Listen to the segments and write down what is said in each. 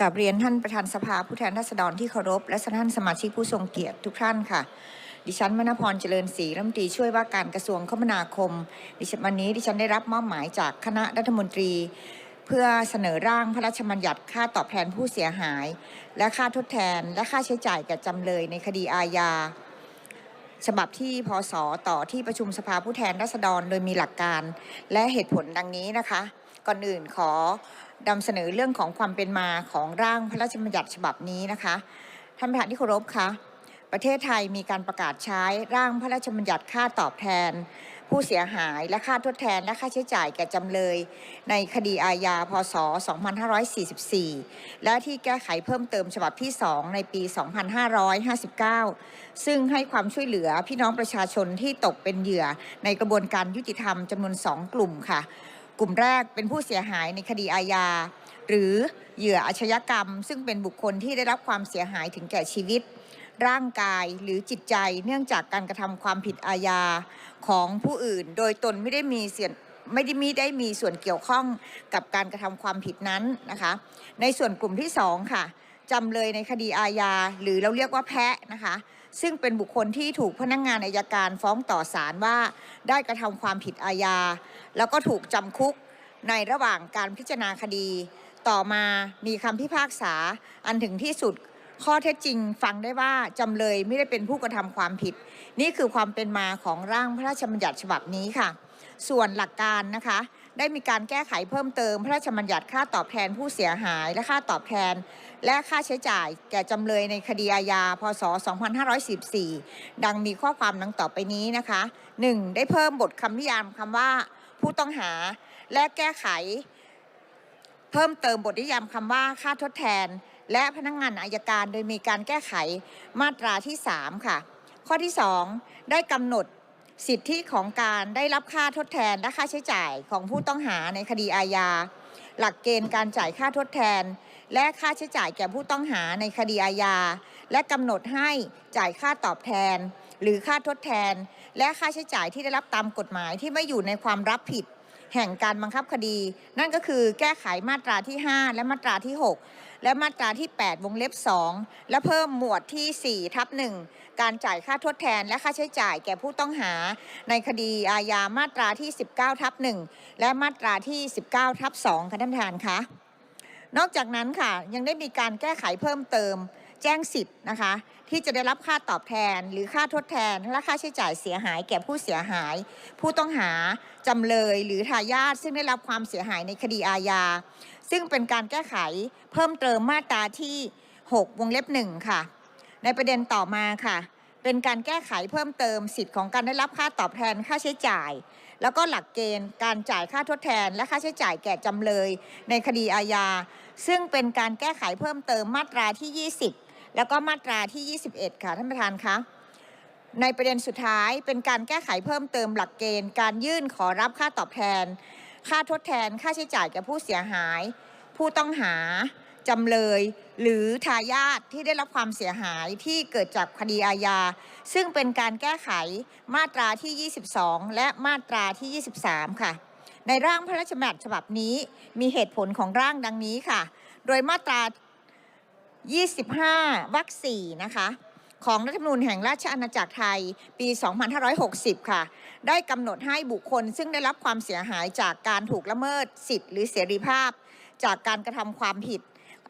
กับเรียนท่านประธานสภาผู้แทนราษฎรที่เคารพ และท่านสมาชิกผู้ทรงเกียรติทุกท่านค่ะ ดิฉันมณพรเจริญศรีรัฐมนตรีช่วยว่าการกระทรวงคมนาคม ดิฉันวันนี้ดิฉันได้รับมอบหมายจากคณะรัฐมนตรี เพื่อเสนอร่างพระราชบัญญัติค่าตอบแทนผู้เสียหาย และค่าทดแทน และค่าใช้จ่ายแก่จำเลยในคดีอาญาฉบับที่พศต่อที่ประชุมสภาผู้แทนราษฎรโดยมีหลักการ และเหตุผลดังนี้นะคะ ก่อนอื่นขอนำเสนอเรื่องของความเป็นมาของร่างพระราชบัญญัติฉบับนี้นะคะท่านประธานที่เคารพคะประเทศไทยมีการประกาศใช้ร่างพระราชบัญญัติค่าตอบแทน ผู้เสียหายและค่าทดแทนและค่าใช้จ่ายแก่จำเลย ในคดีอาญาพศ 2544 และที่แก้ไขเพิ่มเติมฉบับที่ 2 ในปี 2559 ซึ่งให้ความช่วยเหลือพี่น้องประชาชนที่ตกเป็นเหยื่อในกระบวนการยุติธรรมจำนวน 2 กลุ่มค่ะ กลุ่มแรกเป็นผู้เสียหายในคดีอาญา หรือเหยื่ออาชญากรรม ซึ่งเป็นบุคคลที่ได้รับความเสียหายถึงแก่ชีวิต ร่างกายหรือจิตใจเนื่องจากการกระทำความผิดอาญาของผู้อื่น โดยตนไม่ได้มีเสียไม่ได้มีได้มีส่วนเกี่ยวข้องกับการกระทำความผิดนั้นนะคะ ในส่วนกลุ่มที่สองค่ะจำเลยในคดีอาญาหรือเราเรียกว่าแพะนะคะ ซึ่งเป็นบุคคลที่ถูกพนักงานอายการฟ้องต่อศาลว่าได้กระทำความผิดอาญา แล้วก็ถูกจำคุกในระหว่างการพิจารณาคดี ต่อมามีคำพิพากษาอันถึงที่สุด ข้อเท็จจริงฟังได้ว่าจำเลยไม่ได้เป็นผู้กระทำความผิด นี่คือความเป็นมาของร่างพระราชบัญญัติฉบับนี้ค่ะ ส่วนหลักการนะคะ ได้มีการแก้ไขเพิ่มเติมพระราชบัญญัติค่าตอบแทนผู้เสียหายและค่าตอบแทน และค่าใช้จ่ายแก่จำเลยในคดีอาญาพศ 2514 ดังมีข้อความดังต่อไปนี้นะคะ 1. ได้เพิ่มบทคำนิยามคำว่าผู้ต้องหาและแก้ไข เพิ่มเติมบทนิยามคำว่าค่าทดแทน และพนักงานอายการโดยมีการแก้ไขมาตราที่ 3 ค่ะ ข้อที่ 2 ได้กำหนดสิทธิของการได้รับค่าทดแทนและค่าใช้จ่ายของผู้ต้องหาในคดีอาญา หลักเกณฑ์การจ่ายค่าทดแทน และค่าใช้จ่ายแก่ผู้ต้องหาในคดีอาญา และกำหนดให้จ่ายค่าตอบแทน หรือค่าทดแทน และค่าใช้จ่ายที่ได้รับตามกฎหมายที่ไม่อยู่ในความรับผิด แห่งการบังคับคดี นั่นก็คือแก้ไขมาตราที่ 5 และมาตราที่ 6 และมาตราที่ 8 วงเล็บ 2 และเพิ่มหมวดที่ 4 ทับ 1 การจ่ายค่าทดแทนและค่าใช้จ่ายแก่ผู้ต้องหา ในคดีอาญามาตราที่ 19 ทับ 1 และมาตราที่ 19 ทับ 2 ค่ะท่านประธานคะนอกจากนั้นค่ะยังได้มีการแก้ไขเพิ่มเติม แจ้งสิทธิ์นะคะ ที่จะได้รับค่าตอบแทนหรือค่าทดแทนและค่าใช้จ่ายเสียหายแก่ผู้เสียหาย ผู้ต้องหาจำเลยหรือทายาทซึ่งได้รับความเสียหายในคดีอาญาซึ่งเป็นการแก้ไขเพิ่มเติมมาตราที่ 6 วงเล็บหนึ่งค่ะ ในประเด็นต่อมาค่ะ เป็นการแก้ไขเพิ่มเติมสิทธิ์ของการได้รับค่าตอบแทนค่าใช้จ่าย แล้วก็หลักเกณฑ์การจ่ายค่าทดแทน และค่าใช้จ่ายแก่จำเลย ในคดีอาญาซึ่งเป็นการแก้ไขเพิ่มเติมมาตราที่ 20 แล้วก็มาตราที่ 21 ค่ะท่านประธานคะในประเด็นสุดท้ายเป็นการแก้ไขเพิ่มเติมหลักเกณฑ์ การยื่นขอรับค่าตอบแทน ค่าทดแทนค่าใช้จ่ายแก่ผู้เสียหาย ผู้ต้องหาจำเลย หรือทายาทที่ได้รับความเสียหายที่เกิดจากคดีอาญาซึ่งเป็นการแก้ไขมาตราที่ 22 และมาตราที่ 23 ค่ะ ในร่างพระราชบัญญัติฉบับนี้มีเหตุผลของร่างดังนี้ค่ะ โดยมาตรา 25วรรค4นะคะ ของรัฐธรรมนูญแห่งราชอาณาจักรไทยปี 2560 ค่ะ ได้กำหนดให้บุคคล ซึ่งได้รับความเสียหายจากการถูกละเมิดสิทธิหรือเสรีภาพ จากการกระทำความผิด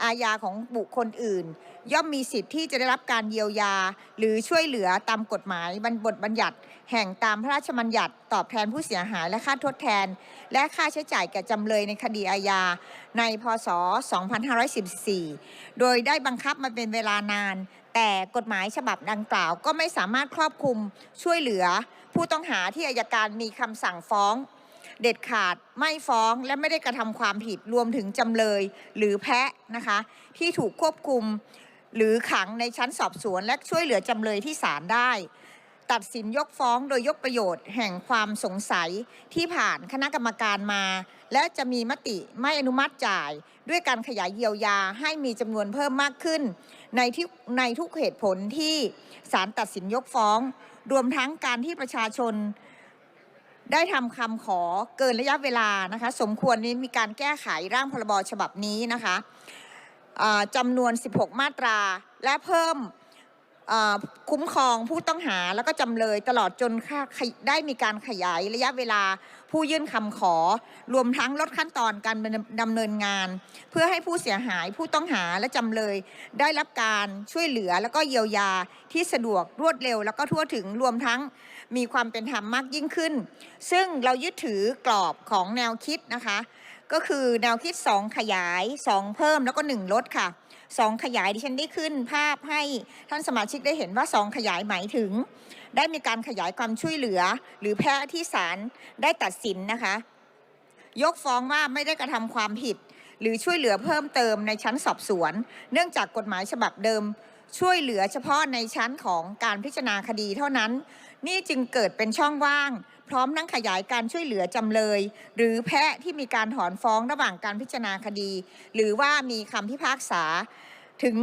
อาญาของบุคคลอื่น ย่อมมีสิทธิ์ที่จะได้รับการเยียวยา หรือช่วยเหลือตามกฎหมายบรรบทบัญญัติ แห่งตามพระราชบัญญัติ ตอบแทนผู้เสียหายและค่าทดแทน และค่าใช้จ่ายแก่จำเลยในคดีอาญาในพศ 2514 โดยได้บังคับมาเป็นเวลานาน แต่กฎหมายฉบับดังกล่าว ก็ไม่สามารถครอบคลุมช่วยเหลือ ผู้ต้องหาที่อายการมีคำสั่งฟ้อง เด็ดขาดไม่ฟ้องและไม่ได้กระทำความผิดรวมถึงจำเลยหรือแพะนะคะ ที่ถูกควบคุมหรือขังในชั้นสอบสวนและช่วยเหลือจำเลยที่ศาลได้ ตัดสินยกฟ้องโดยยกประโยชน์แห่งความสงสัยที่ผ่านคณะกรรมการมา และจะมีมติไม่อนุมัติจ่าย ด้วยการขยายเยียวยาให้มีจำนวนเพิ่มมากขึ้น ในที่ในทุกเหตุผลที่ศาลตัดสินยกฟ้อง รวมทั้งการที่ประชาชน ได้ทำคำขอเกินระยะเวลานะคะ สมควรนี้มีการแก้ไขร่างพรบฉบับนี้นะคะจำนวน 16 มาตรา และเพิ่ม คุ้มครองผู้ต้องหาแล้วก็จำเลยตลอดจนได้มีการขยายระยะเวลาผู้ยื่นคำขอ รวมทั้งลดขั้นตอนการดำเนินงาน เพื่อให้ผู้เสียหายผู้ต้องหาและจำเลย ได้รับการช่วยเหลือแล้วก็เยียวยาที่สะดวกรวดเร็ว แล้วก็ทั่วถึงรวมทั้งมีความเป็นธรรมมากยิ่งขึ้น ซึ่งเรายึดถือกรอบของแนวคิดนะคะ ก็คือแนวคิด 2 ขยาย 2 เพิ่มแล้วก็ 1 ลดค่ะ 2 ขยายดิฉันได้ขึ้นภาพให้ท่านสมาชิกได้เห็นว่า 2 ขยายหมายถึง ได้มีการขยายความช่วยเหลือ หรือแพ้ที่ศาลได้ตัดสินนะคะ ยกฟ้องว่าไม่ได้กระทำความผิด หรือช่วยเหลือเพิ่มเติมในชั้นสอบสวน เนื่องจากกฎหมายฉบับเดิม ช่วยเหลือเฉพาะในชั้นของการพิจารณาคดีเท่านั้น นี่จึงเกิดเป็นช่องว่าง พร้อมทั้งขยายการช่วยเหลือจำเลย หรือแพะที่มีการถอนฟ้องระหว่างการพิจารณาคดี หรือว่ามีคำพิพากษา ถึง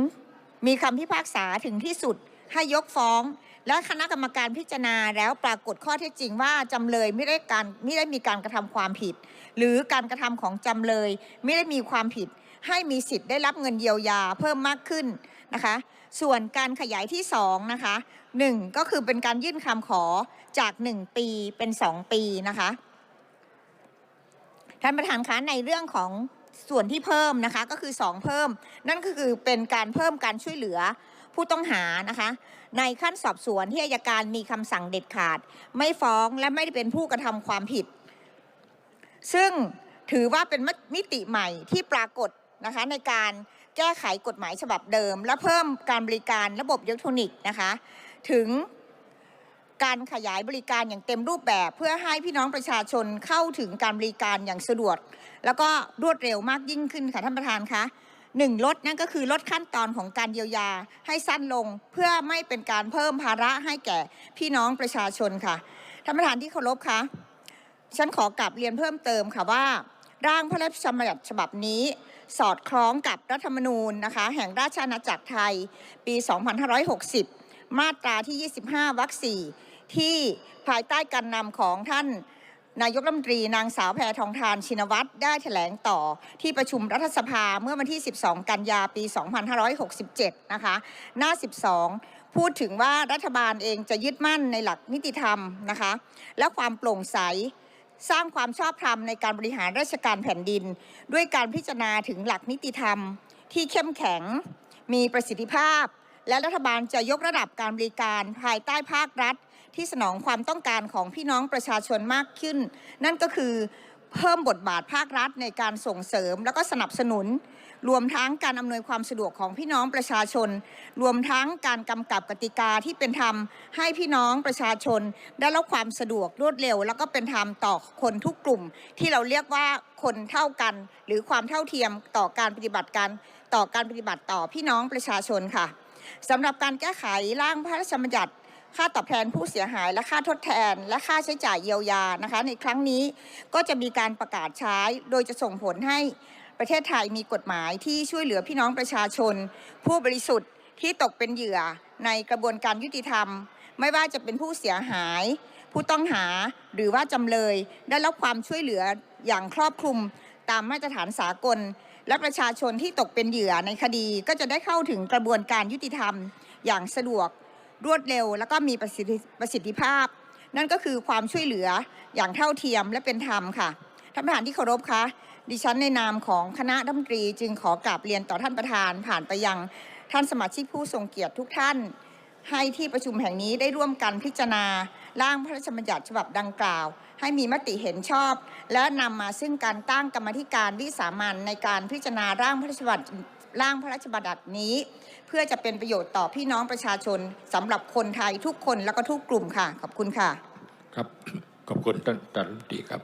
มีคำพิพากษาถึงที่สุดให้ยกฟ้อง และคณะกรรมการพิจารณาแล้วปรากฏข้อเท็จจริงว่าจำเลยไม่ได้การไม่ได้มีการกระทำความผิด หรือการกระทำของจำเลยไม่ได้มีความผิด ให้มีสิทธิ์ได้รับเงินเยียวยาเพิ่มมากขึ้น นะคะ ส่วนการขยายที่2นะคะหนึ่งก็คือเป็นการยื่นคำขอจาก 1 ปีเป็น 2 ปีนะคะ ท่านประธานคะในเรื่องของส่วนที่เพิ่มนะคะก็คือ 2 เพิ่ม นั่นก็คือเป็นการเพิ่มการช่วยเหลือผู้ต้องหานะคะ ในขั้นสอบสวนที่อายการมีคำสั่งเด็ดขาด ไม่ฟ้องและไม่ได้เป็นผู้กระทำความผิด ซึ่งถือว่าเป็นมิติใหม่ที่ปรากฏนะคะในการ ก้ไขกฎหมายฉบับเดิม และเพิ่มการบริการระบบอิเล็กทรอนิกส์นะคะ ถึงการขยายบริการอย่างเต็มรูปแบบ เพื่อให้พี่น้องประชาชนเข้าถึงการบริการอย่างสะดวก แล้วก็รวดเร็วมากยิ่งขึ้นค่ะท่านประธานคะหนึ่งลดนั่นก็คือลดขั้นตอนของการเยียวยาให้สั้นลงเพื่อไม่เป็นการเพิ่มภาระให้แก่พี่น้องประชาชนค่ะท่านประธานที่เคารพคะฉันขอกลับเรียนเพิ่มเติมค่ะว่า ร่างพระราชบัญญัติฉบับนี้ สอดคล้องกับรัฐธรรมนูญนะคะแห่งราชอาณาจักรไทยปี 2560 มาตราที่ 25 วรรค 4 ที่ภายใต้การนำของท่านนายกรัฐมนตรีนางสาวแพทองทานชินวัตรได้แถลงต่อที่ประชุมรัฐสภาเมื่อวันที่ 12 กันยาปี 2567 นะคะ หน้า 12 พูดถึงว่ารัฐบาลเองจะยึดมั่นในหลักนิติธรรมนะคะ และความโปร่งใส สร้างความชอบธรรมในการบริหารราชการแผ่นดิน ด้วยการพิจารณาถึงหลักนิติธรรม ที่เข้มแข็ง มีประสิทธิภาพ และรัฐบาลจะยกระดับการบริการภายใต้ภาครัฐ ที่สนองความต้องการของพี่น้องประชาชนมากขึ้น นั่นก็คือเพิ่มบทบาทภาครัฐในการส่งเสริม และก็สนับสนุน รวมทั้งการอำนวยความสะดวกของพี่น้องประชาชน รวมทั้งการกำกับกติกาที่เป็นธรรมให้พี่น้องประชาชน ได้รับความสะดวกรวดเร็ว แล้วก็เป็นธรรมต่อคนทุกกลุ่ม ที่เราเรียกว่าคนเท่ากัน หรือความเท่าเทียมต่อการปฏิบัติการต่อการปฏิบัติต่อพี่น้องประชาชนค่ะสำหรับการแก้ไขร่างพระราชบัญญัติค่าตอบแทนผู้เสียหายและค่าทดแทน และค่าใช้จ่ายเยียวยานะคะ ในครั้งนี้ก็จะมีการประกาศใช้โดยจะส่งผลให้ ประเทศไทยมีกฎหมายที่ช่วยเหลือพี่น้องประชาชน ผู้บริสุทธิ์ที่ตกเป็นเหยื่อในกระบวนการยุติธรรม ไม่ว่าจะเป็นผู้เสียหาย ผู้ต้องหาหรือว่าจำเลยได้รับความช่วยเหลืออย่างครอบคลุมตามมาตรฐานสากล และประชาชนที่ตกเป็นเหยื่อในคดีก็จะได้เข้าถึงกระบวนการยุติธรรมอย่างสะดวกรวดเร็ว แล้วก็มีประสิทธิภาพ นั่นก็คือความช่วยเหลืออย่างเท่าเทียมและเป็นธรรมค่ะท่านประธานที่เคารพคะ ดิฉันในนามของคณะรัฐมนตรีจึงขอกราบเรียนต่อท่านประธานผ่านไปยังท่านสมาชิกผู้ทรงเกียรติทุกท่าน ให้ที่ประชุมแห่งนี้ได้ร่วมกันพิจารณา ร่างพระราชบัญญัติฉบับดังกล่าว ให้มีมติเห็นชอบ และนำมาซึ่งการตั้งกรรมธิการวิสามันในการพิจารณาร่างพระราชบัญญัติร่างพระราชบัญญัตินี้ เพื่อจะเป็นประโยชน์ต่อพี่น้องประชาชนสำหรับคนไทยทุกคนแล้วก็ทุกกลุ่มค่ะ ขอบคุณค่ะ ครับ ขอบคุณท่านท่านรัฐมนตรีครับ